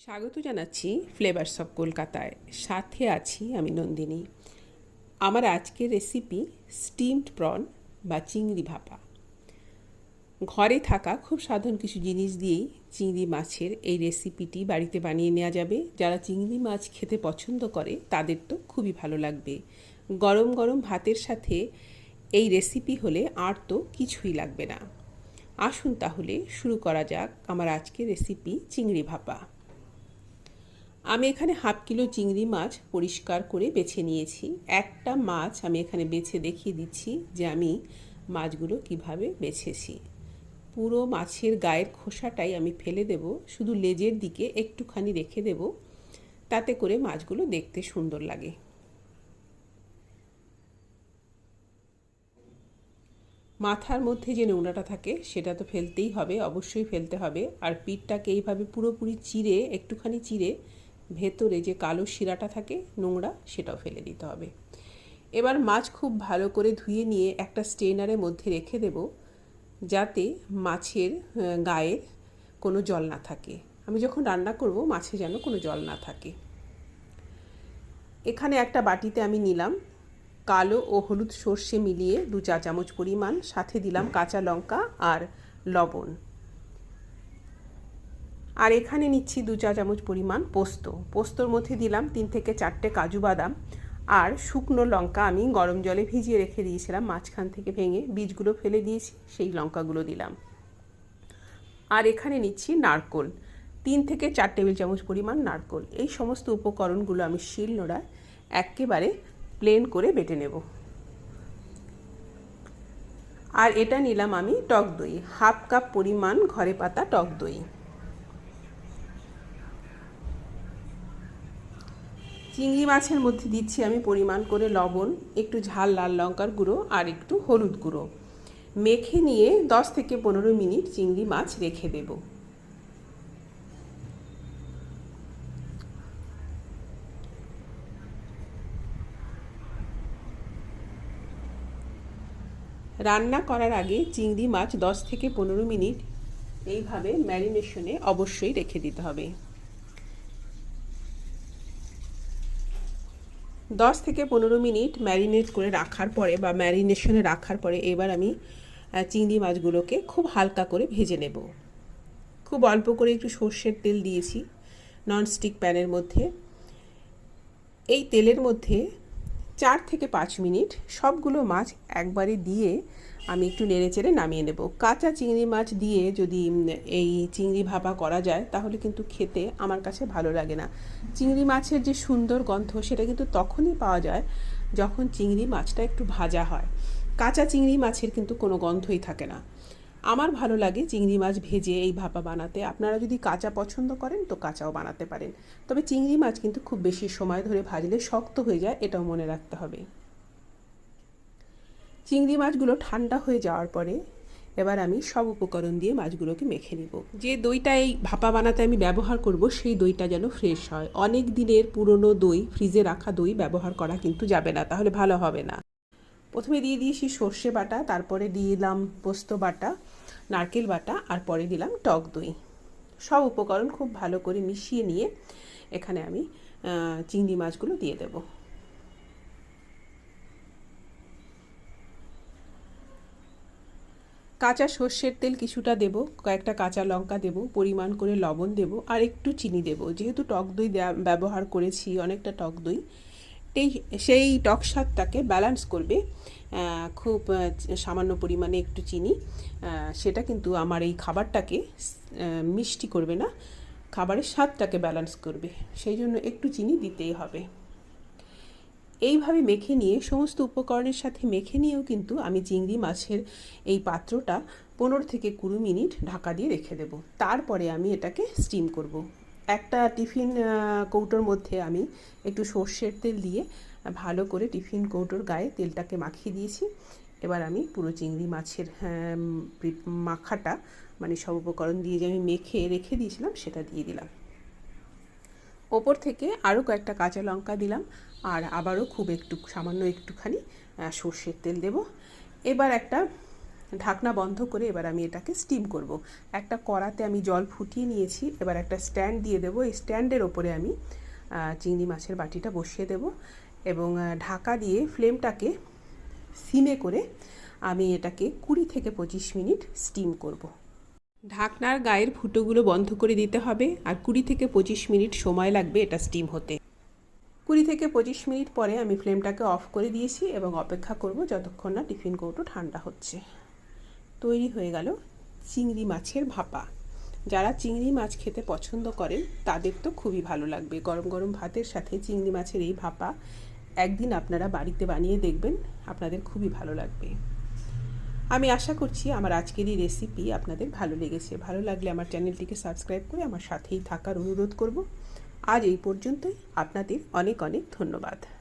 স্বাগত জানাচ্ছি flavours of কলকাতায় সাথে আছি আমি নন্দিনী। আমার আজকের রেসিপি স্টিমড প্রন বা চিংড়ি ভাপা। ঘরে থাকা খুব সাধারণ কিছু জিনিস দিয়েই চিংড়ি মাছের এই রেসিপিটি বাড়িতে বানিয়ে নেওয়া যাবে। যারা চিংড়ি মাছ খেতে পছন্দ করে, তাদের তো খুবই ভালো লাগবে। গরম গরম ভাতের সাথে এই রেসিপি হলে আর তো কিছুই লাগবে না। আসুন তাহলে শুরু করা যাক আমার আজকের রেসিপি চিংড়ি ভাপা। আমি এখানে হাফ কিলো চিংড়ি মাছ পরিষ্কার করে বেছে নিয়েছি। একটা মাছ আমি এখানে বেছে দেখিয়ে দিচ্ছি যে আমি মাছগুলো কীভাবে বেছেছি। পুরো মাছের গায়ের খোসাটাই আমি ফেলে দেব, শুধু লেজের দিকে একটুখানি রেখে দেব, তাতে করে মাছগুলো দেখতে সুন্দর লাগে। মাথার মধ্যে যে নোংরাটা থাকে সেটা তো ফেলতেই হবে, অবশ্যই ফেলতে হবে। আর পিঠটাকে এইভাবে পুরোপুরি চিড়ে, একটুখানি চিড়ে ভেতরে যে কালো শিরাটা থাকে নোংরা, সেটাও ফেলে দিতে হবে। এবার মাছ খুব ভালো করে ধুয়ে নিয়ে একটা স্টেনারের মধ্যে রেখে দেব, যাতে মাছের গায়ের কোনো জল না থাকে। আমি যখন রান্না করব, মাছে যেন কোনো জল না থাকে। এখানে একটা বাটিতে আমি নিলাম কালো ও হলুদ সর্ষে মিলিয়ে দু চা চামচ পরিমাণ, সাথে দিলাম কাঁচা লঙ্কা আর লবণ। আর এখানে নিচ্ছি দু চা চামচ পরিমাণ পোস্ত। পোস্তর মধ্যে দিলাম তিন থেকে চারটে কাজু বাদাম আর শুকনো লঙ্কা আমি গরম জলে ভিজিয়ে রেখে দিয়েছিলাম, মাঝখান থেকে ভেঙে বীজগুলো ফেলে দিয়েছি, সেই লঙ্কাগুলো দিলাম। আর এখানে নিচ্ছি নারকোল, তিন থেকে চার টেবিল চামচ পরিমাণ নারকোল। এই সমস্ত উপকরণগুলো আমি শিল নোড়ায় একেবারে প্লেন করে বেটে নেব। আর এটা নিলাম আমি টক দই, হাফ কাপ পরিমাণ ঘরে পাতা টক দই। চিংড়ি মাছের মধ্যে দিচ্ছি আমি পরিমাণ করে লবণ, একটু ঝাল লাল লঙ্কার গুঁড়ো আর একটু হলুদ গুঁড়ো। মেখে নিয়ে দশ থেকে পনেরো মিনিট চিংড়ি মাছ রেখে দেব। রান্না করার আগে চিংড়ি মাছ দশ থেকে পনেরো মিনিট এইভাবে ম্যারিনেশনে অবশ্যই রেখে দিতে হবে। দশ থেকে পনেরো মিনিট ম্যারিনেট করে রাখার পরে বা ম্যারিনেশনে রাখার পরে এবার আমি চিংড়ি মাছগুলোকে খুব হালকা করে ভেজে নেব। খুব অল্প করে একটু সর্ষের তেল দিয়েছি, ননস্টিক প্যানের মধ্যে। এই তেলের মধ্যে চার থেকে পাঁচ মিনিট সবগুলো মাছ একবারে দিয়ে আমি একটু নেড়ে চেড়ে নামিয়ে নেব। কাঁচা চিংড়ি মাছ দিয়ে যদি এই চিংড়ি ভাপা করা যায়, তাহলে কিন্তু খেতে আমার কাছে ভালো লাগে না। চিংড়ি মাছের যে সুন্দর গন্ধ, সেটা কিন্তু তখনই পাওয়া যায় যখন চিংড়ি মাছটা একটু ভাজা হয়। কাঁচা চিংড়ি মাছের কিন্তু কোনো গন্ধই থাকে না। আমার ভালো লাগে চিংড়ি মাছ ভেজে এই ভাপা বানাতে। আপনারা যদি কাঁচা পছন্দ করেন তো কাঁচাও বানাতে পারেন। তবে চিংড়ি মাছ কিন্তু খুব বেশি সময় ধরে ভাজলে শক্ত হয়ে যায়, এটাও মনে রাখতে হবে। চিংড়ি মাছগুলো ঠান্ডা হয়ে যাওয়ার পরে এবার আমি সব উপকরণ দিয়ে মাছগুলোকে মেখে নিব। যে দইটা এই ভাপা বানাতে আমি ব্যবহার করব, সেই দইটা যেন ফ্রেশ হয়। অনেক দিনের পুরনো দই, ফ্রিজে রাখা দই ব্যবহার করা কিন্তু যাবে না, তাহলে ভালো হবে না। প্রথমে দিয়ে দিয়েছি সর্ষে বাটা, তারপরে দিয়ে দিলাম পোস্ত বাটা। নারকেল বাটা আর পরে দিলাম টক দই। সব উপকরণ খুব ভালো করে মিশিয়ে নিয়ে এখানে আমি চিংড়ি মাছগুলো দিয়ে দেব। কাঁচা সর্ষের তেল কিছুটা দেব, কয়েকটা কাঁচা লঙ্কা দেব, পরিমাণ করে লবণ দেব আর একটু চিনি দেব। যেহেতু টক দই ব্যবহার করেছি অনেকটা টক দই এই সেই টক স্বাদটাকে ব্যালেন্স করবে খুব সামান্য পরিমাণে একটু চিনি সেটা কিন্তু আমার এই খাবারটাকে মিষ্টি করবে না, খাবারের স্বাদটাকে ব্যালেন্স করবে, সেই জন্য একটু চিনি দিতেই হবে এইভাবে মেখে নিয়ে, সমস্ত উপকরণের সাথে মেখে নিয়েও কিন্তু আমি চিংড়ি মাছের এই পাত্রটা পনেরো থেকে কুড়ি মিনিট ঢাকা দিয়ে রেখে দেব তারপরে আমি এটাকে স্টিম করব। একটা টিফিন কৌটোর মধ্যে আমি একটু সর্ষের তেল দিয়ে ভালো করে টিফিন কৌটোর গায়ে তেলটাকে মাখিয়ে দিয়েছি। এবার আমি পুরো চিংড়ি মাছের মাখাটা মানে সব উপকরণ দিয়ে যে আমি মেখে রেখে দিয়েছিলাম, সেটা দিয়ে দিলাম। ওপর থেকে আরও কয়েকটা কাঁচা লঙ্কা দিলাম আর আবারও খুব একটু, সামান্য একটুখানি সর্ষের তেল দেব। এবার একটা ঢাকনা বন্ধ করে এবার আমি এটাকে স্টিম করব। একটা কড়াতে আমি জল ফুটিয়ে নিয়েছি, এবার একটা স্ট্যান্ড দিয়ে দেবো এই স্ট্যান্ডের ওপরে আমি চিংড়ি মাছের বাটিটা বসিয়ে দেব এবং ঢাকা দিয়ে ফ্লেমটাকে সিমে করে আমি এটাকে কুড়ি থেকে পঁচিশ মিনিট স্টিম করব। ঢাকনার গায়ের ফুটোগুলো বন্ধ করে দিতে হবে আর কুড়ি থেকে পঁচিশ মিনিট সময় লাগবে এটা স্টিম হতে কুড়ি থেকে পঁচিশ মিনিট পরে আমি ফ্লেমটাকে অফ করে দিয়েছি এবং অপেক্ষা করব যতক্ষণ না টিফিন কৌটো ঠান্ডা হচ্ছে তৈরি হয়ে গেল চিংড়ি মাছের ভাপা। যারা চিংড়ি মাছ খেতে পছন্দ করেন, তাদের তো খুবই ভালো লাগবে। গরম গরম ভাতের সাথে চিংড়ি মাছের এই ভাপা একদিন আপনারা বাড়িতে বানিয়ে দেখবেন, আপনাদের খুবই ভালো লাগবে। আমি আশা করছি আমার আজকের এই রেসিপি আপনাদের ভালো লেগেছে। ভালো লাগলে আমার চ্যানেলটিকে সাবস্ক্রাইব করে আমার সাথেই থাকার অনুরোধ করব। আজ এই পর্যন্তই। আপনাদের অনেক অনেক ধন্যবাদ।